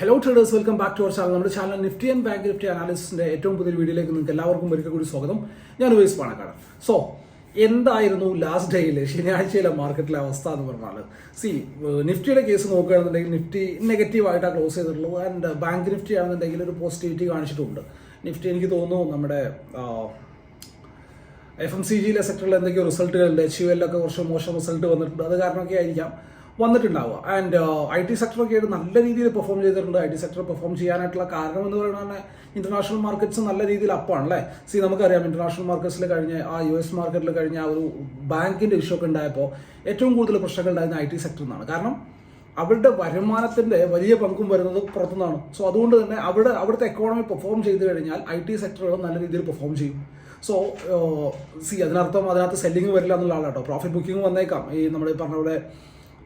Hello traders welcome back to our channel നമ്മുടെ channel Nifty and Bank Nifty അനാലിസിന്റെ ഏറ്റവും പുതിയ വീഡിയോയിലേക്ക് നിങ്ങൾക്ക് എല്ലാവർക്കും ഒരിക്കൽ കൂടി സ്വാഗതം. ഞാൻ ഉപയോഗിച്ച് പാണക്കാട്. സോ എന്തായിരുന്നു ലാസ്റ്റ് ഡേയിൽ ശനിയാഴ്ചയിലെ മാർക്കറ്റിലെ അവസ്ഥ എന്ന് പറഞ്ഞാൽ സി നിഫ്റ്റിയുടെ കേസ് നോക്കുകയാണെന്നുണ്ടെങ്കിൽ നിഫ്റ്റി നെഗറ്റീവ് ആയിട്ടാണ് ക്ലോസ് ചെയ്തിട്ടുള്ളത്. ആൻഡ് ബാങ്ക് നിഫ്റ്റി ആണെന്നുണ്ടെങ്കിൽ ഒരു പോസിറ്റിവിറ്റി കാണിച്ചിട്ടുണ്ട്. നിഫ്റ്റി എനിക്ക് തോന്നുന്നു നമ്മുടെ എഫ് എം സി ജിയിലെ സെക്ടറിൽ എന്തൊക്കെയോ റിസൾട്ടുകളുണ്ട് എച്ച് യു എല്ലൊക്കെ കുറച്ച് മോശം റിസൾട്ട് വന്നിട്ടുണ്ട്. അത് കാരണമൊക്കെ ആയിരിക്കാം. വന്നിട്ടുണ്ടാവുക. ആൻഡ് ഐ ടി സെക്ടറൊക്കെ ആയിട്ട് നല്ല രീതിയിൽ പെർഫോം ചെയ്തിട്ടുണ്ട്. ഐ ടി സെക്ടർ പെർഫോം ചെയ്യാനായിട്ടുള്ള കാരണം എന്ന് പറയുന്നത് തന്നെ ഇന്റർനാഷണൽ മാർക്കറ്റ്സ് നല്ല രീതിയിൽ അപ്പാണ് അല്ലേ സി നമുക്കറിയാം ഇന്റർനാഷണൽ മാർക്കറ്റ്സിൽ കഴിഞ്ഞ ആ യു എസ് മാർക്കറ്റിൽ കഴിഞ്ഞ ആ ഒരു ബാങ്കിന്റെ ഇഷ്യൂ ഒക്കെ ഉണ്ടായപ്പോൾ ഏറ്റവും കൂടുതൽ പ്രശ്നങ്ങൾ ഉണ്ടായിരുന്ന ഐ ടി സെക്ടറിൽ നിന്നാണ് കാരണം അവരുടെ വരുമാനത്തിന്റെ വലിയ പങ്കും വരുന്നത് പുറത്തുനിന്നാണ്. സോ അതുകൊണ്ട് തന്നെ അവിടെ അവിടുത്തെ എക്കോണമി പെർഫോം ചെയ്തു കഴിഞ്ഞാൽ ഐ ടി സെക്ടറുകൾ നല്ല രീതിയിൽ പെർഫോം ചെയ്യും. സോ സി അതിനർത്ഥം അതിനകത്ത് സെല്ലിംഗ് വരില്ല എന്നുള്ള ആളാട്ടോ. പ്രോഫിറ്റ് ബുക്കിംഗ് വന്നേക്കാം. ഈ നമ്മൾ പറഞ്ഞ പോലെ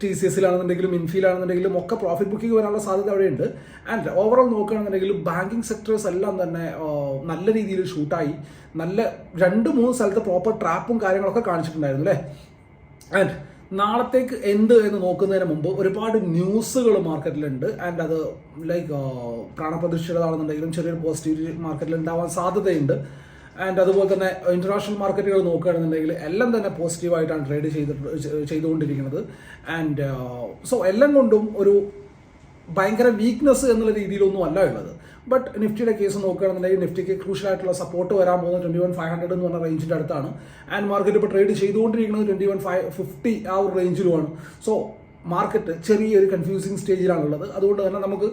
ടി സി എസിലാണെന്നുണ്ടെങ്കിലും ഇൻഫിയിലാണെന്നുണ്ടെങ്കിലും ഒക്കെ പ്രോഫിറ്റ് ബുക്കിംഗ് വരാനുള്ള സാധ്യത അവിടെയുണ്ട്. ആൻഡ് ഓവറോൾ നോക്കുകയാണെന്നുണ്ടെങ്കിലും ബാങ്കിങ് സെക്ടേഴ്സ് എല്ലാം തന്നെ നല്ല രീതിയിൽ ഷൂട്ടായി നല്ല രണ്ട് മൂന്ന് സ്ഥലത്ത് പ്രോപ്പർ ട്രാപ്പും കാര്യങ്ങളൊക്കെ കാണിച്ചിട്ടുണ്ടായിരുന്നു അല്ലേ? ആൻഡ് നാളത്തേക്ക് എന്ത് എന്ന് നോക്കുന്നതിന് മുമ്പ് ഒരുപാട് ന്യൂസുകൾ മാർക്കറ്റിലുണ്ട് ആൻഡ് അത് ലൈക്ക് പ്രാണപ്രതിഷ്ഠിതമാണെന്നുണ്ടെങ്കിലും ചെറിയൊരു പോസിറ്റിവിറ്റി മാർക്കറ്റിൽ ഉണ്ടാവാൻ സാധ്യതയുണ്ട്. ആൻഡ് അതുപോലെ തന്നെ ഇന്റർനാഷണൽ മാർക്കറ്റുകൾ നോക്കുകയാണെന്നുണ്ടെങ്കിൽ എല്ലാം തന്നെ പോസിറ്റീവായിട്ടാണ് ട്രേഡ് ചെയ്തിട്ട് ചെയ്തുകൊണ്ടിരിക്കുന്നത്. ആൻഡ് സോ എല്ലാം കൊണ്ടും ഒരു ഭയങ്കര വീക്ക്നെസ് എന്നുള്ള രീതിയിലൊന്നും അല്ല ഉള്ളത്. ബട്ട് നിഫ്റ്റിയുടെ കേസ് നോക്കുകയാണെന്നുണ്ടെങ്കിൽ നിഫ്റ്റിക്ക് ക്രൂഷ്യലായിട്ടുള്ള സപ്പോർട്ട് വരാൻ പോകുന്നത് ട്വന്റി വൺ ഫൈവ് ഹൺഡ്രഡ് എന്ന് പറഞ്ഞ റേഞ്ചിന്റെ അടുത്താണ്. ആൻഡ് മാർക്കറ്റ് ഇപ്പോൾ ട്രേഡ് ചെയ്തുകൊണ്ടിരിക്കുന്നത് ട്വന്റി വൺ ഫൈവ് ഫിഫ്റ്റി ആ ഒരു റേഞ്ചിലുമാണ് സോ മാർക്കറ്റ് ചെറിയൊരു കൺഫ്യൂസിങ് സ്റ്റേജിലാണുള്ളത് അതുകൊണ്ട് തന്നെ നമുക്ക്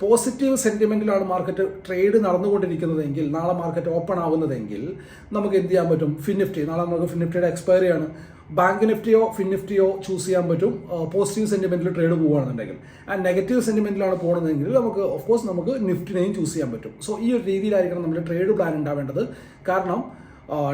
പോസിറ്റീവ് സെന്റിമെന്റിലാണ് മാർക്കറ്റ് ട്രേഡ് നടന്നുകൊണ്ടിരിക്കുന്നതെങ്കിൽ നാളെ മാർക്കറ്റ് ഓപ്പൺ ആവുന്നതെങ്കിൽ നമുക്ക് എന്ത് ചെയ്യാൻ പറ്റും? ഫിൻ നിഫ്റ്റി നാളെ നമുക്ക് ഫിൻ നിഫ്റ്റിയുടെ എക്സ്പയറി ആണ്. ബാങ്ക് നിഫ്റ്റിയോ ഫിൻ നിഫ്റ്റിയോ ചൂസ് ചെയ്യാൻ പറ്റും. പോസിറ്റീവ് സെന്റിമെന്റിൽ ട്രേഡ് പോകുകയാണെന്നുണ്ടെങ്കിൽ ആൻഡ് നെഗറ്റീവ് സെന്റിമെന്റിലാണ് പോകുന്നതെങ്കിൽ നമുക്ക് ഓഫ് കോഴ്സ് നമുക്ക് നിഫ്റ്റിനെയും ചൂസ് ചെയ്യാൻ പറ്റും. സോ ഈ ഒരു രീതിയിലായിരിക്കണം നമ്മുടെ ട്രേഡ് പ്ലാൻ ഉണ്ടാവേണ്ടത്. കാരണം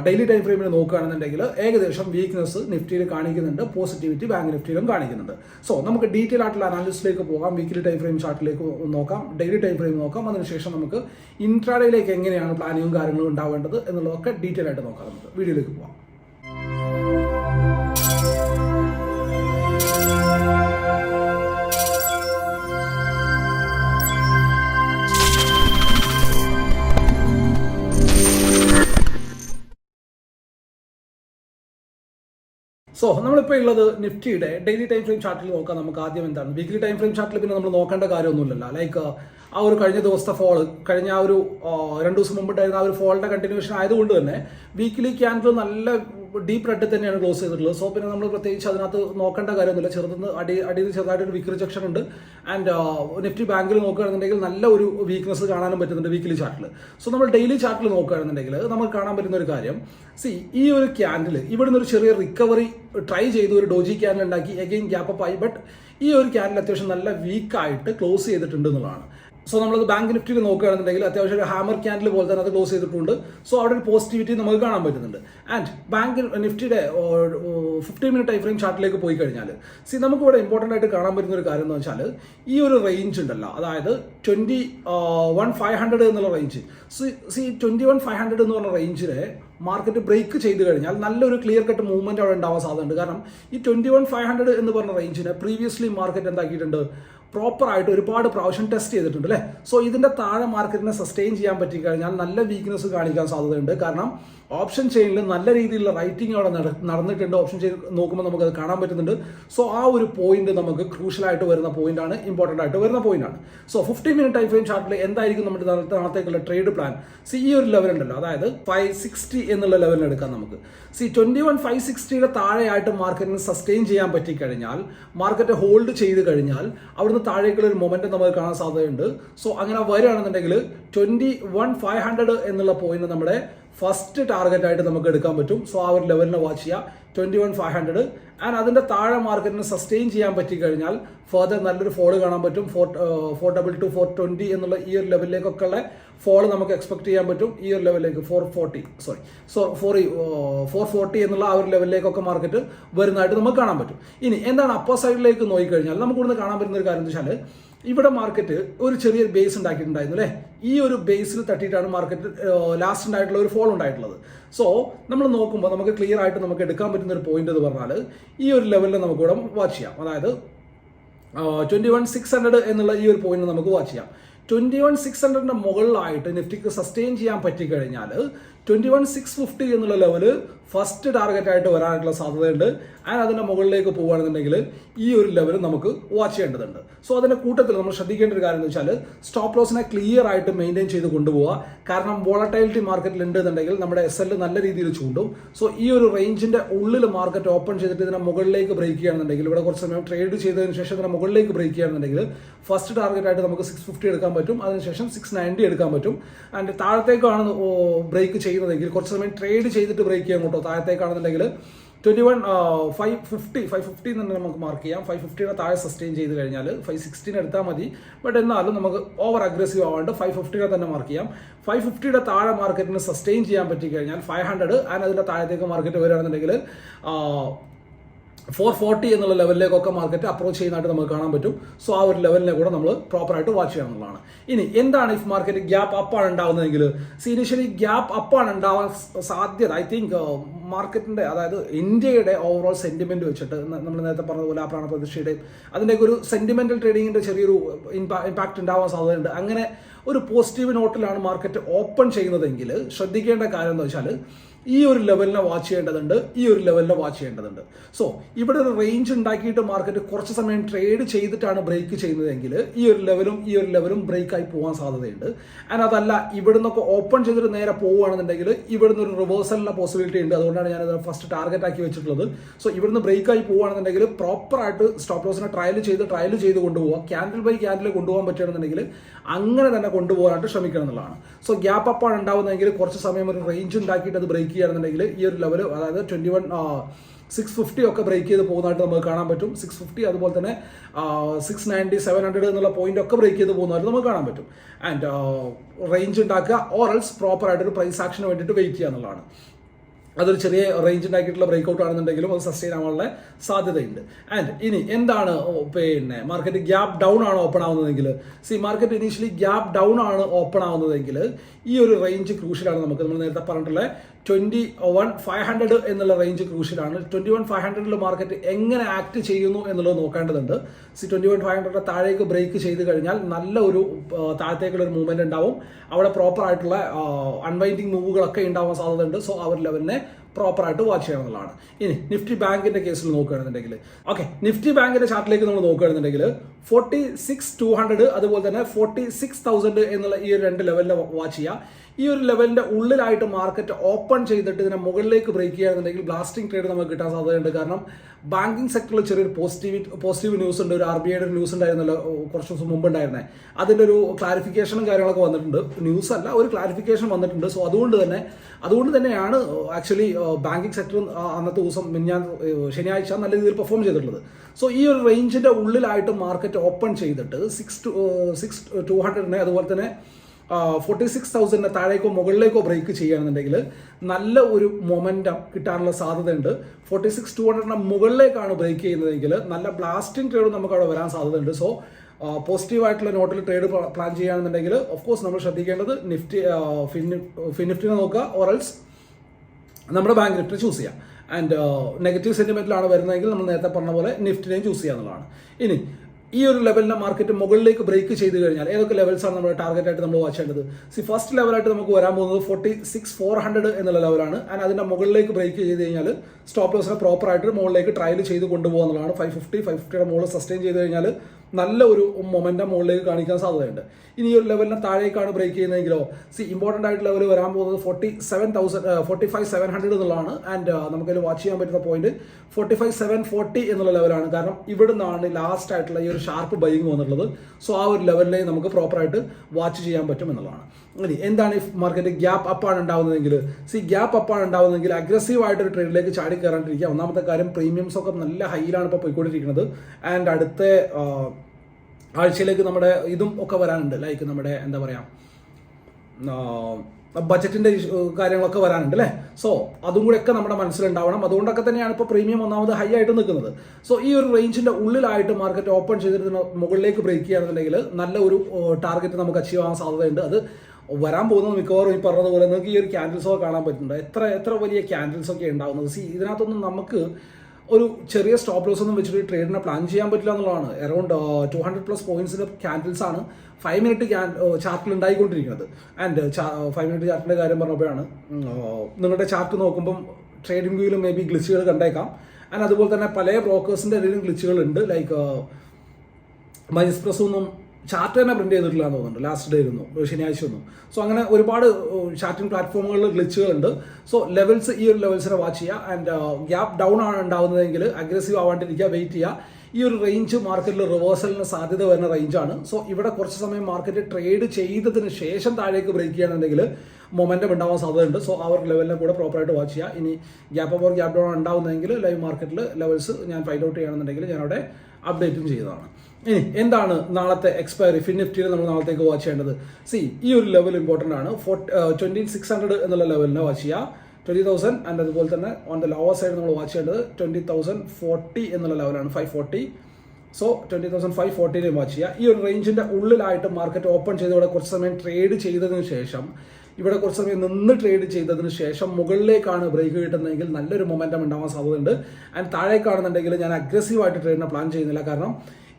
ഡെയിലി ടൈം ഫ്രെയിമിൽ നോക്കുകയാണെന്നുണ്ടെങ്കിൽ ഏകദേശം വീക്ക്നെസ് നിഫ്റ്റിയിൽ കാണിക്കുന്നുണ്ട് പോസിറ്റിവിറ്റി ബാങ്ക് നിഫ്റ്റിയിലും കാണിക്കുന്നുണ്ട്. സോ നമുക്ക് ഡീറ്റെയിൽ ആയിട്ടുള്ള അനാലിസിലേക്ക് പോകാം വീക്കിലി ടൈം ഫ്രെയിം ചാർട്ടിലേക്ക് നോക്കാം ഡെയിലി ടൈം ഫ്രെയിം നോക്കാം അതിനുശേഷം നമുക്ക് ഇൻട്രാഡേയിലേക്ക് എങ്ങനെയാണ് പ്ലാനിങ്ങും കാര്യങ്ങളും ഉണ്ടാവേണ്ടത് എന്നുള്ളതൊക്കെ ഡീറ്റെയിൽ ആയിട്ട് നോക്കാം നമുക്ക്. വീഡിയോയിലേക്ക് പോകാം സോ നമ്മളിപ്പോൾ ഉള്ളത് നിഫ്റ്റിയുടെ ഡെയിലി ടൈം ഫ്രെയിം ചാർട്ടിൽ നോക്കാം. നമുക്ക് ആദ്യം എന്താണ്? വീക്ക്ലി ടൈം ഫ്രെയിം ചാർട്ടിൽ പിന്നെ നമ്മൾ നോക്കേണ്ട കാര്യമൊന്നുമില്ലല്ലോ. ലൈക്ക് ആ ഒരു കഴിഞ്ഞ ദിവസത്തെ ഫോൾ കഴിഞ്ഞ ആ ഒരു രണ്ട് ദിവസം മുമ്പ് ഉണ്ടായിരുന്ന ആ ഒരു ഫോളിന്റെ കണ്ടിന്യൂഷൻ ആയതുകൊണ്ട് തന്നെ വീക്കിലി ക്യാൻഡിൽ നല്ല ഡീപ്പ് റെഡ് തന്നെയാണ് ക്ലോസ് ചെയ്തിട്ടുള്ളത്. സോ പിന്നെ നമ്മൾ പ്രത്യേകിച്ച് അതിനകത്ത് നോക്കേണ്ട കാര്യമൊന്നുമില്ല. ചെറുതെന്ന് അടി അടിയിൽ ചെറുതായിട്ട് ഒരു വീക്ക് റിജക്ഷൻ ഉണ്ട് ആൻഡ് നിഫ്റ്റി ബാങ്കിൽ നോക്കുകയാണെന്നുണ്ടെങ്കിൽ നല്ല ഒരു വീക്ക്നെസ് കാണാനും പറ്റുന്നുണ്ട് വീക്കിലി ചാർട്ടിൽ സോ നമ്മൾ ഡെയിലി ചാർട്ടിൽ നോക്കുകയാണെന്നുണ്ടെങ്കിൽ നമുക്ക് കാണാൻ പറ്റുന്ന ഒരു കാര്യം. സി ഈ ഒരു ക്യാൻഡിൽ ഇവിടുന്ന് ഒരു ചെറിയ റിക്കവറി ട്രൈ ചെയ്തു ഒരു ഡോജി ക്യാൻഡിൽ ഉണ്ടാക്കി അഗെയിൻ ഗ്യാപ്പ് ആയി. ബട്ട് ഈ ഒരു ക്യാൻഡിൽ അത്യാവശ്യം നല്ല വീക്കായിട്ട് ക്ലോസ് ചെയ്തിട്ടുണ്ട് എന്നുള്ളതാണ്. സോ നമ്മളത് ബാങ്ക് നിഫ്റ്റിയിൽ നോക്കുകയാണെന്നുണ്ടെങ്കിൽ അത്യാവശ്യം ഒരു ഹാമർ ക്യാൻഡിൽ പോലെ തന്നെ അത് ക്ലോസ് ചെയ്തിട്ടുണ്ട്. സോ അവിടെ ഒരു പോസിറ്റിവിറ്റി നമുക്ക് കാണാൻ പറ്റുന്നുണ്ട്. ആൻഡ് ബാങ്ക് നിഫ്റ്റിയുടെ ഫിഫ്റ്റി മിനിറ്റ് ടൈം ഫ്രെയിം ചാർട്ടിലേക്ക് പോയി കഴിഞ്ഞാൽ സി നമുക്ക് ഇവിടെ ഇമ്പോർട്ടന്റ് ആയിട്ട് കാണാൻ പറ്റുന്ന ഒരു കാര്യം എന്ന് വെച്ചാൽ ഈ ഒരു റേഞ്ച് ഉണ്ടല്ലോ. അതായത് ട്വന്റി വൺ ഫൈവ് ഹൺഡ്രഡ് എന്നുള്ള range see see twenty one five hundred എന്ന് പറഞ്ഞ റേഞ്ചിലെ മാർക്കറ്റ് ബ്രേക്ക് ചെയ്ത് കഴിഞ്ഞാൽ നല്ലൊരു ക്ലിയർ കട്ട് മൂവ്മെന്റ് അവിടെ ഉണ്ടാവാൻ സാധ്യതയുണ്ട്. കാരണം ഈ ട്വന്റി വൺ ഫൈവ് ഹൺഡ്രഡ് എന്ന് പറഞ്ഞ റേഞ്ചിനെ പ്രീവിയസ്ലി മാർക്കറ്റ് എന്താക്കിയിട്ടുണ്ട്? പ്രോപ്പർ ആയിട്ട് ഒരുപാട് പ്രാവശ്യം ടെസ്റ്റ് ചെയ്തിട്ടുണ്ട് അല്ലേ? സോ ഇതിന്റെ താഴെ മാർക്കറ്റിനെ സസ്റ്റെയിൻ ചെയ്യാൻ പറ്റി കഴിഞ്ഞാൽ നല്ല വീക്ക്നെസ് കാണിക്കാൻ സാധ്യതയുണ്ട്. കാരണം ഓപ്ഷൻ ചെയിനിൽ നല്ല രീതിയിലുള്ള റൈറ്റിംഗ് അവിടെ നടന്നിട്ടുണ്ട്. ഓപ്ഷൻ ചെയിൻ നോക്കുമ്പോൾ അത് കാണാൻ പറ്റുന്നുണ്ട്. സോ ആ ഒരു പോയിന്റ് നമുക്ക് ക്രൂഷ്യലായിട്ട് വരുന്ന പോയിന്റ് ആണ് ഇമ്പോർട്ടന്റ് ആയിട്ട് വരുന്ന പോയിന്റ് ആണ്. So fifty minute time frame ചാർട്ടിൽ എന്തായിരിക്കും നമ്മുടെ നാളത്തെ നാളത്തേക്കുള്ള ട്രേഡ് പ്ലാൻ സി ഈ ഒരു ലെവൽ ഉണ്ടല്ലോ. അതായത് ഫൈവ് സിക്സ്റ്റി എന്നുള്ള ലെവലിൽ എടുക്കാം നമുക്ക്. സി ട്വന്റി വൺ ഫൈവ് സിക്സ്റ്റിയുടെ താഴെയായിട്ട് മാർക്കറ്റിന് സസ്റ്റെയിൻ ചെയ്യാൻ പറ്റി കഴിഞ്ഞാൽ മാർക്കറ്റ് ഹോൾഡ് ചെയ്ത് കഴിഞ്ഞാൽ അവിടുന്ന് താഴേക്കുള്ള ഒരു മൊമെന്റ് നമുക്ക് കാണാൻ സാധ്യതയുണ്ട്. സോ അങ്ങനെ വരികയാണെന്നുണ്ടെങ്കിൽ ട്വന്റി വൺ ഫൈവ് ഹൺഡ്രഡ് എന്നുള്ള പോയിന്റ് നമ്മുടെ ഫസ്റ്റ് ടാർഗറ്റ് ആയിട്ട് നമുക്ക് എടുക്കാൻ പറ്റും. സോ ആ ഒരു ലെവലിനെ വാച്ച് ചെയ്യുക twenty one five hundred and അതിന്റെ താഴെ മാർക്കറ്റിന് സസ്റ്റെയിൻ ചെയ്യാൻ പറ്റി കഴിഞ്ഞാൽ ഫർദർ നല്ലൊരു ഫോൾ കാണാൻ പറ്റും. Four four double two four twenty എന്നുള്ള ഈ ഒരു ലെവലിലേക്കൊക്കെ ഉള്ള ഫോൾ നമുക്ക് എക്സ്പെക്ട് ചെയ്യാൻ പറ്റും. ഈ ഒരു ലെവലിലേക്ക് four forty sorry so four four forty എന്നുള്ള ആ ഒരു ലെവലിലേക്കൊക്കെ മാർക്കറ്റ് വരുന്നതായിട്ട് നമുക്ക് കാണാൻ പറ്റും. ഇനി എന്താണ് അപ്പർ സൈഡിലേക്ക് നോക്കിക്കഴിഞ്ഞാൽ നമുക്ക് ഇവിടുന്ന് കാണാൻ പറ്റുന്ന ഒരു കാര്യം എന്ന് വെച്ചാൽ ഇവിടെ മാർക്കറ്റ് ഒരു ചെറിയ ബേസ് ഉണ്ടാക്കിയിട്ടുണ്ടായിരുന്നു അല്ലേ? ഈ ഒരു ബേസിൽ തട്ടിയിട്ടാണ് മാർക്കറ്റ് ലാസ്റ്റ് ഉണ്ടായിട്ടുള്ള ഒരു ഫോൾ ഉണ്ടായിട്ടുള്ളത്. സോ നമ്മൾ നോക്കുമ്പോൾ നമുക്ക് ക്ലിയർ ആയിട്ട് നമുക്ക് എടുക്കാൻ പറ്റുന്ന ഒരു പോയിന്റ് എന്ന് പറഞ്ഞാൽ ഈ ഒരു ലെവലിൽ നമുക്ക് ഇവിടെ വാച്ച് ചെയ്യാം. അതായത് ട്വന്റി വൺ സിക്സ് ഹൺഡ്രഡ് എന്നുള്ള ഈ ഒരു പോയിന്റ് നമുക്ക് വാച്ച് ചെയ്യാം. ട്വന്റി വൺ സിക്സ് ഹൺഡ്രഡിന്റെ മുകളിലായിട്ട് നിഫ്റ്റിക്ക് സസ്റ്റെയിൻ ചെയ്യാൻ പറ്റിക്കഴിഞ്ഞാൽ ട്വന്റി വൺ സിക്സ് ഫിഫ്റ്റി എന്നുള്ള ലെവൽ ഫസ്റ്റ് ടാർഗറ്റ് ആയിട്ട് വരാനുള്ള സാധ്യതയുണ്ട്. ആൻഡ് അതിന്റെ മുകളിലേക്ക് പോകുകയാണെന്നുണ്ടെങ്കിൽ ഈ ഒരു ലെവൽ നമുക്ക് വാച്ച് ചെയ്യേണ്ടതുണ്ട്. സോ അതിന്റെ കൂട്ടത്തിൽ നമ്മൾ ശ്രദ്ധിക്കേണ്ട ഒരു കാര്യം എന്ന് വെച്ചാൽ സ്റ്റോപ്പ് ലോസിനെ ക്ലിയർ ആയിട്ട് മെയിന്റെയിൻ ചെയ്ത് കൊണ്ടുപോകുക കാരണം വോളറ്റൈലിറ്റി മാർക്കറ്റിൽ ഉണ്ട് എന്നുണ്ടെങ്കിൽ നമ്മുടെ എസ് എൽ നല്ല രീതിയിൽ ചൂണ്ടും. സോ ഈ ഒരു റേഞ്ചിന്റെ ഉള്ളിൽ മാർക്കറ്റ് ഓപ്പൺ ചെയ്തിട്ട് ഇതിനെ മുകളിലേക്ക് ബ്രേക്ക് ചെയ്യുകയാണെന്നുണ്ടെങ്കിൽ ഇവിടെ കുറച്ച് സമയം ട്രേഡ് ചെയ്തതിനു ശേഷം ഇതിനെ മുകളിലേക്ക് ബ്രേക്ക് ചെയ്യുകയാണെന്നുണ്ടെങ്കിൽ ഫസ്റ്റ് ടാർഗറ്റ് ആയിട്ട് നമുക്ക് സിക്സ് ഫിഫ്റ്റി എടുക്കാൻ പറ്റും. അതിനുശേഷം സിക്സ് നയന്റി എടുക്കാൻ പറ്റും. ആൻഡ് താഴത്തേക്കാണ് ബ്രേക്ക് ചെയ്യുന്നതെങ്കിൽ കുറച്ച് സമയം ട്രേഡ് ചെയ്തിട്ട് ബ്രേക്ക് ചെയ്യാൻ കേട്ടോ. താഴത്തേക്കാണെന്നുണ്ടെങ്കിൽ twenty one five fifty five fifty തന്നെ നമുക്ക് മാർക്ക് ചെയ്യാം. ഫൈവ് ഫിഫ്റ്റിയുടെ താഴെ സസ്റ്റെയിൻ ചെയ്ത് കഴിഞ്ഞാൽ ഫൈവ് സിക്സ്റ്റീൻ എടുത്താൽ മതി. ബട്ട് എന്നാലും നമുക്ക് ഓവർ അഗ്രസീവ് ആവാണ്ട് ഫൈവ് ഫിഫ്റ്റിയുടെ തന്നെ മാർക്ക് ചെയ്യാം. ഫൈവ് ഫിഫ്റ്റിയുടെ താഴെ മാർക്കറ്റിന് സസ്റ്റെയിൻ ചെയ്യാൻ പറ്റി കഴിഞ്ഞാൽ ഫൈവ് ഹൺഡ്രഡ് ആൻഡ് അതിന്റെ താഴത്തേക്ക് മാർക്കറ്റ് വരികയാണെന്നുണ്ടെങ്കിൽ ഫോർ ഫോർട്ടി എന്നുള്ള ലെവലിലേക്കൊക്കെ മാർക്കറ്റ് അപ്രോച്ച് ചെയ്യുന്നതായിട്ട് നമുക്ക് കാണാൻ പറ്റും. സോ ആ ഒരു ലെവലിനെ കൂടെ നമ്മൾ പ്രോപ്പറായിട്ട് വാച്ച് ചെയ്യണം എന്നുള്ളതാണ്. ഇനി എന്താണ് ഇഫ് മാർക്കറ്റ് ഗ്യാപ്പ് അപ്പാണ് ഉണ്ടാവുന്നതെങ്കിൽ? സി ഗ്യാപ്പ് അപ്പാണ് ഉണ്ടാവാൻ സാധ്യത. ഐ തിങ്ക് മാർക്കറ്റിന്റെ അതായത് ഇന്ത്യയുടെ ഓവറോൾ സെന്റിമെന്റ് വെച്ചിട്ട് നമ്മൾ നേരത്തെ പറഞ്ഞതുപോലെ ആ പ്രാണപ്രതിഷ്ഠയുടെയും അതിന്റെയൊക്കെ ഒരു സെന്റിമെന്റൽ ട്രേഡിങ്ങിന്റെ ചെറിയൊരു ഇമ്പാക്ട് ഉണ്ടാവാൻ സാധ്യതയുണ്ട്. അങ്ങനെ ഒരു പോസിറ്റീവ് നോട്ടിലാണ് മാർക്കറ്റ് ഓപ്പൺ ചെയ്യുന്നതെങ്കിൽ ശ്രദ്ധിക്കേണ്ട കാര്യം എന്ന് വെച്ചാൽ ഈ ഒരു ലെവലിനെ വാച്ച് ചെയ്യേണ്ടതുണ്ട് ഈ ഒരു ലെവലിനെ വാച്ച് ചെയ്യേണ്ടതുണ്ട്. സോ ഇവിടെ ഒരു റേഞ്ച് ഉണ്ടാക്കിയിട്ട് മാർക്കറ്റ് കുറച്ച് സമയം ട്രേഡ് ചെയ്തിട്ടാണ് ബ്രേക്ക് ചെയ്യുന്നതെങ്കിൽ ഈ ഒരു ലെവലും ഈ ഒരു ലെവലും ബ്രേക്ക് ആയി പോകാൻ സാധ്യതയുണ്ട്. ആൻഡ് അതല്ല ഇവിടെ നിന്നൊക്കെ ഓപ്പൺ ചെയ്തിട്ട് നേരെ പോവുകയാണെന്നുണ്ടെങ്കിൽ ഇവിടുന്ന് ഒരു റിവേഴ്സലിന്റെ പോസിബിലിറ്റി ഉണ്ട്. അതുകൊണ്ടാണ് ഞാനത് ഫസ്റ്റ് ടാർഗറ്റ് ആക്കി വെച്ചിട്ടുള്ളത്. സോ ഇവിടുന്ന് ബ്രേക്ക് ആയി പോവുകയാണെന്നുണ്ടെങ്കിൽ പ്രോപ്പറായിട്ട് സ്റ്റോപ്പ് ലോസിനെ ട്രയൽ ചെയ്ത് ട്രയൽ ചെയ്ത് കൊണ്ടുപോകുക ക്യാൻഡിൽ ബൈ ക്യാൻഡിൽ കൊണ്ടുപോകാൻ പറ്റുകയാണെന്നുണ്ടെങ്കിൽ അങ്ങനെ തന്നെ കൊണ്ടുപോകാനായിട്ട് ശ്രമിക്കണം എന്നുള്ളതാണ്. സോ ഗ്യാപ്പ് അപ്പാണ് ഉണ്ടാവുന്നതെങ്കിൽ കുറച്ച് സമയം ഒരു റേഞ്ച് ഉണ്ടാക്കിയിട്ട് അത് ബ്രേക്ക് ചെയ്യുകയാണെന്നുണ്ടെങ്കിൽ ഈ ഒരു ലെവൽ അതായത് ട്വന്റി വൺ സിക്സ് ഫിഫ്റ്റി ഒക്കെ ബ്രേക്ക് ചെയ്ത് പോകുന്നതായിട്ട് നമുക്ക് കാണാൻ പറ്റും. സിക്സ് ഫിഫ്റ്റി അതുപോലെ തന്നെ സിക്സ് നയന്റി സെവൻ ഹൺഡ്രഡ് എന്നുള്ള പോയിന്റ് ഒക്കെ ബ്രേക്ക് ചെയ്ത് പോകുന്നതായിട്ട് നമുക്ക് കാണാൻ പറ്റും. ആൻഡ് റേഞ്ച് ഉണ്ടാക്കുക ഓറൽസ് പ്രോപ്പർ ആയിട്ട് ഒരു പ്രൈസ് ആക്ഷന് വേണ്ടിയിട്ട് വെയിറ്റ് ചെയ്യുക എന്നുള്ളതാണ്. അതൊരു ചെറിയ റേഞ്ച് ഉണ്ടാക്കിയിട്ടുള്ള ബ്രേക്ക് ഔട്ട് ആണെന്നുണ്ടെങ്കിലും അത് സസ്റ്റെയിൻ ആവാനുള്ള സാധ്യതയുണ്ട്. ആൻഡ് ഇനി എന്താണ് പിന്നെ മാർക്കറ്റ് ഗ്യാപ്പ് ഡൗൺ ആണ് open ആവുന്നതെങ്കിൽ? See market initially gap down ആണ് ഓപ്പൺ ആവുന്നതെങ്കിൽ ഈ ഒരു റേഞ്ച് ക്രൂഷ്യലാണ് നമുക്ക് നമ്മൾ നേരത്തെ പറഞ്ഞിട്ടുള്ള ട്വന്റി വൺ ഫൈവ് ഹൺഡ്രഡ് എന്നുള്ള റേഞ്ച് ക്രൂഷ്യലാണ് ട്വന്റി വൺ ഫൈവ് ഹൺഡ്രഡിൽ മാർക്കറ്റ് എങ്ങനെ ആക്ട് ചെയ്യുന്നു എന്നുള്ളത് നോക്കേണ്ടതുണ്ട്. See twenty one five hundred താഴേക്ക് ബ്രേക്ക് ചെയ്ത് കഴിഞ്ഞാൽ നല്ല ഒരു താഴത്തേക്കുള്ള ഒരു മൂവ്മെന്റ് ഉണ്ടാവും. അവിടെ പ്രോപ്പർ ആയിട്ടുള്ള അൺവൈൻഡിങ് മൂവുകളൊക്കെ ഉണ്ടാവാൻ സാധ്യതയുണ്ട്. സോ അവർ ലെവലിനെ പ്രോപ്പറായിട്ട് വാച്ച് ചെയ്യണം എന്നുള്ളതാണ്. ഇനി നിഫ്റ്റി ബാങ്കിന്റെ കേസിൽ നോക്കുകയാണെന്നുണ്ടെങ്കിൽ. ഓക്കെ നിഫ്റ്റി ബാങ്കിന്റെ ചാർട്ടിലേക്ക് നമ്മൾ നോക്കുകയാണെന്നുണ്ടെങ്കിൽ ഫോർട്ടി സിക്സ് ടു ഹൺഡ്രഡ് അതുപോലെ തന്നെ ഫോർട്ടി സിക്സ് തൗസൻഡ് എന്നുള്ള ഈ രണ്ട് ലെവലിൽ വാച്ച് ചെയ്യുക. ഈ ഒരു ലെവലിന്റെ ഉള്ളിലായിട്ട് മാർക്കറ്റ് ഓപ്പൺ ചെയ്തിട്ട് ഇതിനെ മുകളിലേക്ക് ബ്രേക്ക് ചെയ്യുകയാണെന്നുണ്ടെങ്കിൽ ബ്ലാസ്റ്റിംഗ് ട്രേഡ് നമുക്ക് കിട്ടാൻ സാധ്യതയുണ്ട്. കാരണം ബാങ്കിങ് സെക്ടറിൽ ചെറിയൊരു പോസിറ്റീവ് പോസിറ്റീവ് ന്യൂസ് ഉണ്ട്. ഒരു ആർ ബി ഐയുടെ ന്യൂസ് ഉണ്ടായിരുന്നല്ലോ കുറച്ച് ദിവസം മുമ്പ് ഉണ്ടായിരുന്നേ. അതിന്റെ ഒരു ക്ലാരിഫിക്കേഷനും കാര്യങ്ങളൊക്കെ വന്നിട്ടുണ്ട്. ന്യൂസ് അല്ല ഒരു ക്ലാരിഫിക്കേഷൻ വന്നിട്ടുണ്ട്. സോ അതുകൊണ്ട് തന്നെ അതുകൊണ്ട് തന്നെയാണ് ആക്ച്വലി ബാങ്കിങ് സെക്ടർ അന്നത്തെ ദിവസം മിഞ്ഞാൻ ശനിയാഴ്ച നല്ല രീതിയിൽ പെർഫോം ചെയ്തിട്ടുള്ളത്. സോ ഈ ഒരു റേഞ്ചിന്റെ ഉള്ളിലായിട്ട് മാർക്കറ്റ് ഓപ്പൺ ചെയ്തിട്ട് സിക്സ് ടു സിക്സ് ടു ഹൺഡ്രഡിനെ അതുപോലെ തന്നെ ഫോർട്ടി സിക്സ് തൗസൻഡിന് താഴേക്കോ മുകളിലേക്കോ ബ്രേക്ക് ചെയ്യുകയാണെന്നുണ്ടെങ്കിൽ നല്ല ഒരു മൊമെന്റം കിട്ടാനുള്ള സാധ്യതയുണ്ട്. ഫോർട്ടി സിക്സ് ടു ഹൺഡ്രഡിന് മുകളിലേക്കാണ് ബ്രേക്ക് ചെയ്യുന്നതെങ്കിൽ നല്ല ബ്ലാസ്റ്റിംഗ് ട്രേഡ് നമുക്ക് അവിടെ വരാൻ സാധ്യതയുണ്ട്. സോ പോസിറ്റീവായിട്ടുള്ള നോട്ടിൽ ട്രേഡ് പ്ലാൻ ചെയ്യുകയാണെന്നുണ്ടെങ്കിൽ ഓഫ് കോഴ്സ് നമ്മൾ ശ്രദ്ധിക്കേണ്ടത് നിഫ്റ്റി ഫിൻ നിഫ്റ്റിനെ നോക്കുക. ഓറൽസ് നമ്മുടെ ബാങ്ക് നിഫ്റ്റി ചൂസ് ചെയ്യാം. ആൻഡ് നെഗറ്റീവ് സെന്റിമെന്റിലാണ് വരുന്നതെങ്കിൽ നമ്മൾ നേരത്തെ പറഞ്ഞ പോലെ നിഫ്റ്റിനെയും ചൂസ് ചെയ്യുക എന്നുള്ളതാണ് ഇനി ഈ ഒരു ലെവലിന്റെ മാർക്കറ്റ് മുകളിലേക്ക് ബ്രേക്ക് ചെയ്ത് കഴിഞ്ഞാൽ ഏതൊക്കെ ലെവൽസ് ആണ് നമ്മുടെ ടാർഗറ്റ് ആയിട്ട് നമ്മൾ വാച്ച് ചെയ്യേണ്ടത്? സി ഫസ്റ്റ് ലെവലായിട്ട് നമുക്ക് വരാൻ പോകുന്നത് ഫോർട്ടി സിക്സ് ഫോർ ഹൺഡ്രഡ് എന്നുള്ള ലെവലാണ് ആൻഡ് അതിന്റെ മുകളിലേക്ക് ബ്രേക്ക് ചെയ്ത് കഴിഞ്ഞാൽ സ്റ്റോപ്പ് ലോസിനെ പ്രോപ്പർ ആയിട്ട് മുകളിലേക്ക് ട്രയൽ ചെയ്ത് കൊണ്ടുപോകുന്നതാണ് ഫൈവ് ഫിഫ്റ്റി ഫൈവ് ഫിഫ്റ്റിയുടെ മുകളിൽ സസ്റ്റെയിൻ ചെയ്ത് കഴിഞ്ഞാൽ നല്ല ഒരു മൊമെന്റം മുകളിലേക്ക് കാണിക്കാൻ സാധ്യതയുണ്ട്. ഇനി ഒരു ലെവലിന് താഴേക്കാണ് ബ്രേക്ക് ചെയ്യുന്നതെങ്കിലോ സി ഇമ്പോർട്ടന്റ് ആയിട്ട് ലെവൽ വരാൻ പോകുന്നത് forty seven thousand forty five seven hundred എന്നുള്ളതാണ് ആൻഡ് നമുക്കതിൽ വാച്ച് ചെയ്യാൻ പറ്റുന്ന point forty five seven forty എന്നുള്ള ലെവലാണ് കാരണം ഇവിടെ നിന്നാണ് ലാസ്റ്റ് ആയിട്ടുള്ള ഈ ഒരു ഷാർപ്പ് ബൈങ് വന്നിട്ടുള്ളത്. സോ ആ ഒരു ലെവലിലേക്ക് നമുക്ക് പ്രോപ്പറായിട്ട് വാച്ച് ചെയ്യാൻ പറ്റും എന്നുള്ളതാണ്. ഇനി എന്താണ് ഈ മാർക്കറ്റ് ഗ്യാപ്പ് അപ്പാണ് ഉണ്ടാവുന്നതെങ്കിൽ? സി ഗ്യാപ്പ് അപ്പാണ് ഉണ്ടാവുന്നതെങ്കിൽ അഗ്രസീവ് ആയിട്ട് ഒരു ട്രേഡിലേക്ക് ചാടി കയറാണ്ടിരിക്കുക. ഒന്നാമത്തെ കാര്യം പ്രീമിയംസ് ഒക്കെ നല്ല ഹൈയിലാണ് ഇപ്പോൾ പോയിക്കൊണ്ടിരിക്കുന്നത്. ആൻഡ് അടുത്ത ആഴ്ചയിലേക്ക് നമ്മുടെ ഇതും ഒക്കെ വരാനുണ്ട്. ലൈക്ക് നമ്മുടെ എന്താ പറയാ ബജറ്റിന്റെ കാര്യങ്ങളൊക്കെ വരാനുണ്ട് അല്ലേ? സോ അതും കൂടെ ഒക്കെ നമ്മുടെ മനസ്സിലുണ്ടാവണം അതുകൊണ്ടൊക്കെ തന്നെയാണ് ഇപ്പോൾ പ്രീമിയം ഒന്നാമത് ഹൈ ആയിട്ട് നിൽക്കുന്നത്. സോ ഈ ഒരു റേഞ്ചിന്റെ ഉള്ളിലായിട്ട് മാർക്കറ്റ് ഓപ്പൺ ചെയ്തിരുന്ന മുകളിലേക്ക് ബ്രേക്ക് ചെയ്യുകയാണെന്നുണ്ടെങ്കിൽ നല്ല ഒരു ടാർഗറ്റ് നമുക്ക് അച്ചീവ് ആവാൻ സാധ്യതയുണ്ട്. അത് വരാൻ പോകുന്നത് മിക്കവാറും ഈ പറഞ്ഞതുപോലെ നിങ്ങൾക്ക് ഈ ഒരു ക്യാൻഡിൽസ് കാണാൻ പറ്റുന്നുണ്ട്. എത്ര എത്ര വലിയ ക്യാൻഡിൽസ് ഒക്കെ ഉണ്ടാവുന്നത്? സി ഇതിനകത്തൊന്നും നമുക്ക് ഒരു ചെറിയ സ്റ്റോപ്പ് ലോസ് ഒന്നും വെച്ചിട്ട് ട്രേഡിനെ പ്ലാൻ ചെയ്യാൻ പറ്റില്ല എന്നുള്ളതാണ്. അറൌണ്ട് ടു ഹൺഡ്രഡ് പ്ലസ് പോയിന്റ്സിന്റെ ക്യാൻഡിൽസ് ആണ് ഫൈവ് മിനിറ്റ് ചാർട്ടിൽ ഉണ്ടായിക്കൊണ്ടിരിക്കുന്നത്. ആൻഡ് ഫൈവ് മിനിറ്റ് ചാർട്ടിന്റെ കാര്യം പറഞ്ഞപ്പോഴാണ് uh, നിങ്ങളുടെ ചാർട്ട് നോക്കുമ്പം ട്രേഡിംഗ് വ്യൂവിലും മേ ബി ഗ്ലിച്ചുകൾ കണ്ടേക്കാം. ആൻഡ് അതുപോലെ തന്നെ പല ബ്രോക്കേഴ്സിന്റെ ഇടയിലും ഗ്ലിച്ചുകൾ ഉണ്ട്. ലൈക്ക് മൈനസ് പ്ലസ് ഒന്നും ചാർട്ട് തന്നെ പ്രിന്റ് ചെയ്തിട്ടില്ല എന്ന് തോന്നുന്നുണ്ട് ലാസ്റ്റ് ഡേ ഇരുന്നു ശനിയാഴ്ച ഒന്നും സോ അങ്ങനെ ഒരുപാട് ചാറ്റിംഗ് പ്ലാറ്റ്ഫോമുകളിൽ ഗ്ലിച്ചുകളുണ്ട് സോ ലെവൽസ് ഈ ഒരു ലെവൽസിനെ വാച്ച് ചെയ്യുക. ആൻഡ് ഗ്യാപ് ഡൗൺ ആണ് ഉണ്ടാവുന്നതെങ്കിൽ അഗ്രസീവ് ആവാണ്ടിരിക്കുക വെയിറ്റ് ചെയ്യുക. ഈ ഒരു റേഞ്ച് മാർക്കറ്റിൽ റിവേഴ്സലിന് സാധ്യത വരുന്ന റേഞ്ചാണ് സോ ഇവിടെ കുറച്ച് സമയം മാർക്കറ്റ് ട്രേഡ് ചെയ്തതിന് ശേഷം താഴേക്ക് ബ്രേക്ക് ചെയ്യുകയാണെന്നുണ്ടെങ്കിൽ മൊമെന്റം ഉണ്ടാവാൻ സാധ്യതയുണ്ട്. സോ ആ ഒരു ലെവലിനെ കൂടെ പ്രോപ്പറായിട്ട് വാച്ച് ചെയ്യുക. ഇനി ഗ്യാപ്പ് ഓവർ ഗ്യാപ്പ് ഡൗൺ ഉണ്ടാവുന്നതെങ്കിൽ ലൈവ് മാർക്കറ്റിൽ ലെവൽസ് ഞാൻ ഫൈൻഡ് ഔട്ട് ചെയ്യുകയാണെന്നുണ്ടെങ്കിൽ ഞാൻ അവിടെ അപ്ഡേറ്റും ചെയ്തതാണ് ഇനി എന്താണ് നാളത്തെ എക്സ്പയറി ഫിൻനിഫ്റ്റിയിൽ നമ്മൾ നാളത്തേക്ക് വാച്ച് ചെയ്യേണ്ടത്? സി ഈ ഒരു ലെവൽ ഇമ്പോർട്ടന്റ് ആണ്. ഫോർട്ടി ട്വന്റി സിക്സ് ഹൺഡ്രഡ് എന്നുള്ള ലെവലിനെ വാച്ച് ചെയ്യുക. ട്വന്റി തൗസൻഡ് ആൻഡ് അതുപോലെ തന്നെ ഓൺ ദ ലോവർ സൈഡ് നമ്മൾ വാച്ച് ചെയ്യേണ്ടത് ട്വന്റി തൗസൻഡ് ഫോർട്ടി എന്നുള്ള ലെവലാണ് five forty so twenty thousand five ഫോർട്ടിയിലും watch ചെയ്യുക. ഈ ഒരു റേഞ്ചിന്റെ ഉള്ളിലായിട്ട് മാർക്കറ്റ് ഓപ്പൺ ചെയ്ത് ഇവിടെ കുറച്ച് സമയം ട്രേഡ് ചെയ്തതിന് ശേഷം ഇവിടെ കുറച്ച് സമയം നിന്ന് ട്രേഡ് ചെയ്തതിന് ശേഷം മുകളിലേക്കാണ് ബ്രേക്ക് കിട്ടുന്നതെങ്കിൽ നല്ലൊരു മൊമെന്റം ഉണ്ടാവാൻ സാധ്യതയുണ്ട്. ആൻഡ് താഴേക്കാണെന്നുണ്ടെങ്കിൽ ഞാൻ അഗ്രസീവായിട്ട് ട്രേഡിനെ പ്ലാൻ ചെയ്യുന്നില്ല. കാരണം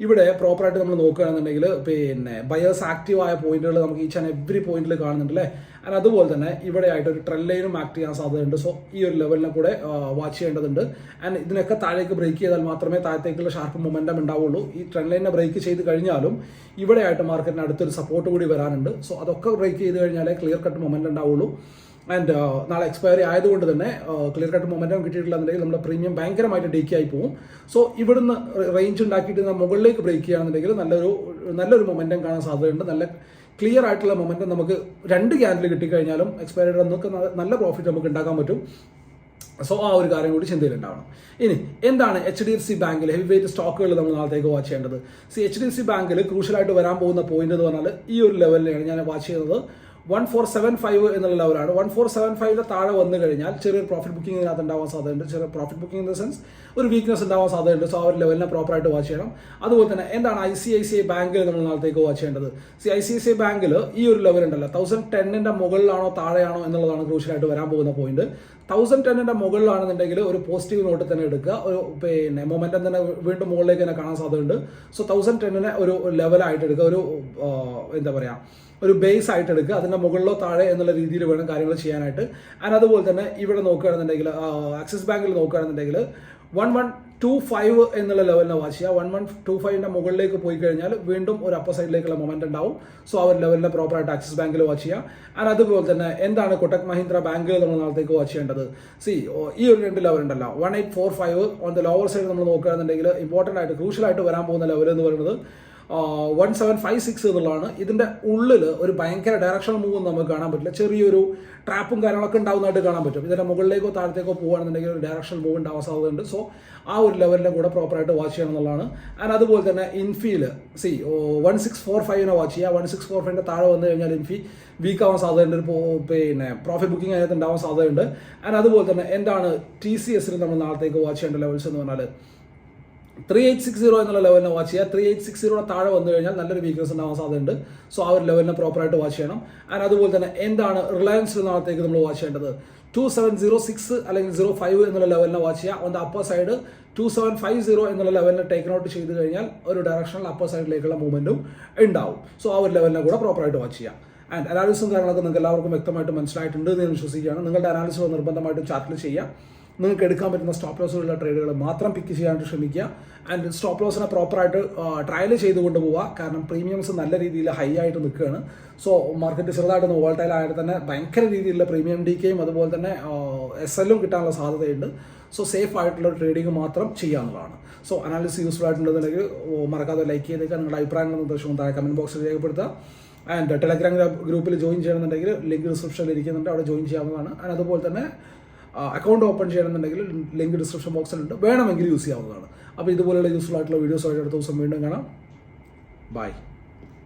ഇവിടെ പ്രോപ്പറായിട്ട് നമ്മൾ നോക്കുകയാണെന്നുണ്ടെങ്കിൽ പിന്നെ ബയേഴ്സ് ആക്റ്റീവ് ആയ പോയിന്റുകൾ നമുക്ക് ഈ ആൻഡ് എവറി പോയിന്റിൽ കാണുന്നുണ്ട് അല്ലേ? ആൻഡ് അതുപോലെ തന്നെ ഇവിടെ ആയിട്ട് ഒരു ട്രെൽ ലൈനും ആക്ട് ചെയ്യാൻ സാധ്യതയുണ്ട്. സോ ഈ ഒരു ലെവലിനെ കൂടെ വാച്ച് ചെയ്യേണ്ടതുണ്ട്. ആൻഡ് ഇതിനൊക്കെ താഴേക്ക് ബ്രേക്ക് ചെയ്താൽ മാത്രമേ താഴത്തേക്കുള്ള ഷാർപ്പ് മൊമെന്റം ഉണ്ടാവുള്ളൂ. ഈ ട്രെൻഡ് ലൈനെ ബ്രേക്ക് ചെയ്ത് കഴിഞ്ഞാലും ഇവിടെ ആയിട്ട് മാർക്കറ്റിന് അടുത്തൊരു സപ്പോർട്ട് കൂടി വരാനുണ്ട്. സോ അതൊക്കെ ബ്രേക്ക് ചെയ്ത് കഴിഞ്ഞാലേ ക്ലിയർ കട്ട് മൊമെന്റം ഉണ്ടാവുള്ളൂ. ആൻഡ് നാളെ എക്സ്പയറി ആയതുകൊണ്ട് തന്നെ ക്ലിയർ കട്ട് മൊമെന്റം കിട്ടിയിട്ടില്ലെന്നുണ്ടെങ്കിൽ നമ്മുടെ പ്രീമിയം ഭയങ്കരമായിട്ട് ഡേക്ക് ആയി പോകും സോ ഇവിടുന്ന് റേഞ്ച് ഉണ്ടാക്കിയിട്ട് മുകളിലേക്ക് ബ്രേക്ക് ചെയ്യുകയാണെന്നുണ്ടെങ്കിൽ നല്ലൊരു നല്ലൊരു മൊമെന്റം കാണാൻ സാധ്യതയുണ്ട്. നല്ല ക്ലിയർ ആയിട്ടുള്ള മൊമെന്റം നമുക്ക് രണ്ട് ക്യാൻഡിൽ കിട്ടിക്കഴിഞ്ഞാലും എക്സ്പയറി നമുക്ക് നല്ല പ്രോഫിറ്റ് നമുക്ക് ഉണ്ടാക്കാൻ പറ്റും. സോ ആ ഒരു കാര്യം കൂടി ചിന്തയിലുണ്ടാവണം. ഇനി എന്താണ് എച്ച് ഡി എഫ് സി ബാങ്കിൽ ഹെവി വെയിറ്റ് സ്റ്റോക്കുകൾ നമ്മൾ നാളത്തേക്ക് വാച്ച് ചെയ്യേണ്ടത്? See H D F C ബാങ്കിൽ ക്രൂഷ്യലായിട്ട് വരാൻ പോകുന്ന പോയിന്റ് എന്ന് പറഞ്ഞാൽ ഈ ഒരു ലെവലിലാണ് ഞാൻ വാച്ച് ചെയ്യുന്നത്. വൺ ഫോർ സെവൻ ഫൈവ് എന്നുള്ള ലെവലാണ് വൺ ഫോർ സെവൻ ഫൈവിന്റെ താഴെ വന്നു കഴിഞ്ഞാൽ ചെറിയൊരു പ്രോഫിറ്റ് ബുക്കിംഗ് ഇതിനകത്ത് ഉണ്ടാവാൻ സാധ്യതയുണ്ട്. ചെറിയ profit booking in the sense ഒരു വീക്ക്നെസ് ഉണ്ടാവാൻ സാധ്യതയുണ്ട്. സോ ആ ഒരു ലെവലിനെ പ്രോപ്പറായിട്ട് വാച്ച് ചെയ്യണം. അതുപോലെ തന്നെ എന്താണ് I C I C I ബാങ്കിൽ നമ്മൾ നാളത്തേക്ക് വാച്ച് ചെയ്യേണ്ടത്? See I C I C I ബാങ്കിൽ ഈ ഒരു ലെവൽ ഉണ്ടല്ലോ. തൗസൻഡ് ടെന്നിന്റെ മുകളിലാണോ താഴെയാണോ എന്നുള്ളതാണ് ക്രൂഷ്യലായിട്ട് വരാൻ പോകുന്ന പോയിന്റ് തൗസൻഡ് ടെന്നിന്റെ മുകളിലാണെന്നുണ്ടെങ്കിൽ ഒരു പോസിറ്റീവ് നോട്ട് തന്നെ എടുക്കുക. ഒരു പിന്നെ മൊമെന്റം തന്നെ വീണ്ടും മുകളിലേക്ക് തന്നെ കാണാൻ സാധ്യതയുണ്ട്. സോ തൗസൻഡ് ടെന്നിനെ ഒരു ലെവലായിട്ട് എടുക്കുക. ഒരു എന്താ പറയുക ഒരു ബേസ് ആയിട്ട് എടുക്കുക. അതിന്റെ മുകളിലോ താഴെ എന്നുള്ള രീതിയിൽ വേണം കാര്യങ്ങൾ ചെയ്യാനായിട്ട്. ആൻഡ് അതുപോലെ തന്നെ ഇവിടെ നോക്കുകയാണെന്നുണ്ടെങ്കിൽ ആക്സിസ് ബാങ്കിൽ നോക്കുകയാണെന്നുണ്ടെങ്കിൽ വൺ വൺ ടു ഫൈവ് എന്നുള്ള ലെവലിനെ വാച്ച് ചെയ്യുക വൺ വൺ ടു ഫൈവിന്റെ മുകളിലേക്ക് പോയി കഴിഞ്ഞാൽ വീണ്ടും ഒരു അപ്പർ സൈഡിലേക്കുള്ള മൊമെന്റ് ഉണ്ടാവും. സോ ആ ഒരു ലെവലിനെ പ്രോപ്പറായിട്ട് ആക്സിസ് ബാങ്കിൽ വാച്ച് ചെയ്യുക ആൻഡ് അതുപോലെ തന്നെ എന്താണ് കൊട്ടക് മഹീന്ദ്ര ബാങ്കിൽ നമ്മൾ നാളത്തേക്ക് വാച്ച് ചെയ്യേണ്ടത് സി ഈ ഒരു രണ്ട് ലെവൽ ഉണ്ടല്ലോ. One eight four five on the lower side നമ്മൾ നോക്കുകയാണെന്നുണ്ടെങ്കിൽ ഇമ്പോർട്ടന്റ് ആയിട്ട് ക്രൂഷ്യൽ ആയിട്ട് വരാൻ പോകുന്ന ലെവൽ എന്ന് പറയുന്നത് വൺ സെവൻ ഫൈവ് സിക്സ് എന്നുള്ളതാണ്. ഇതിന്റെ ഉള്ളിൽ ഒരു ഭയങ്കര ഡയറക്ഷണൽ മൂവ് നമുക്ക് കാണാൻ പറ്റില്ല. ചെറിയൊരു ട്രാപ്പും കാര്യങ്ങളൊക്കെ ഉണ്ടാവുന്നതായിട്ട് കാണാൻ പറ്റും. ഇതിന്റെ മുകളിലേക്കോ താഴത്തേക്കോ പോകുകയാണെന്നുണ്ടെങ്കിൽ ഒരു ഡയറക്ഷണൽ മൂവ് ഉണ്ടാവാൻ സാധ്യതയുണ്ട്. സോ ആ ഒരു ലെവലിനെ കൂടെ പ്രോപ്പറായിട്ട് വാച്ച് ചെയ്യണം എന്നുള്ളതാണ്. ആൻഡ് അതുപോലെ തന്നെ ഇൻഫിയിൽ സി വൺ സിക്സ് ഫോർ ഫൈവിനെ വാച്ച് ചെയ്യുക. വൺ സിക്സ് ഫോർ ഫൈവിന്റെ താഴെ വന്നു കഴിഞ്ഞാൽ ഇൻഫി വീക്ക് ആവാൻ സാധ്യതയുണ്ട്. ഒരു പിന്നെ പ്രോഫിറ്റ് ബുക്കിംഗ് അതിനകത്ത് ഉണ്ടാവാൻ സാധ്യതയുണ്ട്. ആൻഡ് അതുപോലെ തന്നെ എന്താണ് ടി സി എസിൽ നമ്മൾ നാളത്തേക്ക് വാച്ച് ചെയ്യേണ്ട ലെവൽസ് എന്ന് പറഞ്ഞാൽ ത്രീ എയ്റ്റ് സിക്സ് സീറോ എന്നുള്ള ലെവലിനെ വാച്ച് ചെയ്യുക. ത്രീ എയ്റ്റ് സിക്സ് സീറോ താഴെ വന്നു കഴിഞ്ഞാൽ നല്ലൊരു വീക്ക്നസ് ഉണ്ടാവാൻ സാധ്യതയുണ്ട്. സോ ആ ഒരു ലെവലിനെ പ്രോപ്പറായിട്ട് വാച്ച് ചെയ്യണം. ആൻഡ് അതുപോലെ തന്നെ എന്താണ് റിലയൻസ് നാളത്തേക്ക് നമ്മൾ വാച്ച് ചെയ്യേണ്ടത്? ടു സെവൻ സീറോ സിക്സ് അല്ലെങ്കിൽ സീറോ ഫൈവ് എന്നുള്ള ലെവലിനെ വാച്ച് ചെയ്യുക. On upper side two seven five zero എന്നുള്ള ലെവലിനെ ടേക്ക് ഔട്ട് ചെയ്ത് കഴിഞ്ഞാൽ ഒരു ഡയറക്ഷണൽ അപ്പർ സൈഡിലേക്കുള്ള മൂവ്മെന്റും ഉണ്ടാവും. സോ ആ ഒരു ലെവലിനെ കൂടെ പ്രോപ്പറായിട്ട് വാച്ച് ചെയ്യാം ആൻഡ് അനാലിസും കാര്യങ്ങളൊക്കെ നിങ്ങൾക്ക് എല്ലാവർക്കും വ്യക്തമായിട്ട് മനസ്സിലായിട്ടുണ്ട് എന്ന് ഞാൻ വിശ്വസിക്കുകയാണ്. നിങ്ങളുടെ അനാലിസ് നിർബന്ധമായിട്ടും ചാറ്റിൽ ചെയ്യാം നിങ്ങൾക്ക് എടുക്കാൻ പറ്റുന്ന സ്റ്റോപ്പ് ലോസുകളുള്ള ട്രേഡുകൾ മാത്രം പിക്ക് ചെയ്യാനായിട്ട് ശ്രമിക്കുക. ആൻഡ് സ്റ്റോപ്പ് ലോസിനെ പ്രോപ്പറായിട്ട് ട്രയൽ ചെയ്തുകൊണ്ട് പോവുക കാരണം പ്രീമിയംസ് നല്ല രീതിയിൽ ഹൈ ആയിട്ട് നിൽക്കുകയാണ്. സോ മാർക്കറ്റ് ചെറുതായിട്ടൊന്ന് വോൾട്ടൈൽ ആയിട്ട് തന്നെ ഭയങ്കര രീതിയിലുള്ള പ്രീമിയം ഡി കെയും അതുപോലെ തന്നെ എസ് എല്ലും കിട്ടാനുള്ള സാധ്യതയുണ്ട്. സോ സേഫ് ആയിട്ടുള്ള ട്രേഡിംഗ് മാത്രം ചെയ്യാവുന്നതാണ് സോ അനാലിസിസ് യൂസ്ഫുൾ ആയിട്ടുണ്ടെന്നുണ്ടെങ്കിൽ മറക്കാതെ ലൈക്ക് ചെയ്തേക്കുക. നിങ്ങളുടെ അഭിപ്രായങ്ങളും നിർദ്ദേശവും താഴെ കമന്റ് ബോക്സിൽ രേഖപ്പെടുത്തുക. ആൻഡ് ടെലഗ്രാം ഗ്രൂപ്പിൽ ജോയിൻ ചെയ്യണമെന്നുണ്ടെങ്കിൽ ലിങ്ക് ഡിസ്ക്രിപ്ഷനിൽ ഇരിക്കുന്നുണ്ട്. അവിടെ ജോയിൻ ചെയ്യാവുന്നതാണ്. ആൻഡ് അതുപോലെ തന്നെ അക്കൗണ്ട് ഓപ്പൺ ചെയ്യണമെന്നുണ്ടെങ്കിൽ ലിങ്ക് ഡിസ്ക്രിപ്ഷൻ ബോക്സിലുണ്ട് വേണമെങ്കിൽ യൂസ് ചെയ്യാവുന്നതാണ്. അപ്പോൾ ഇതുപോലെയുള്ള യൂസ്ഫുൾ ആയിട്ടുള്ള വീഡിയോസ് ആയിട്ട് അടുത്ത ദിവസം വീണ്ടും കാണാം. ബൈ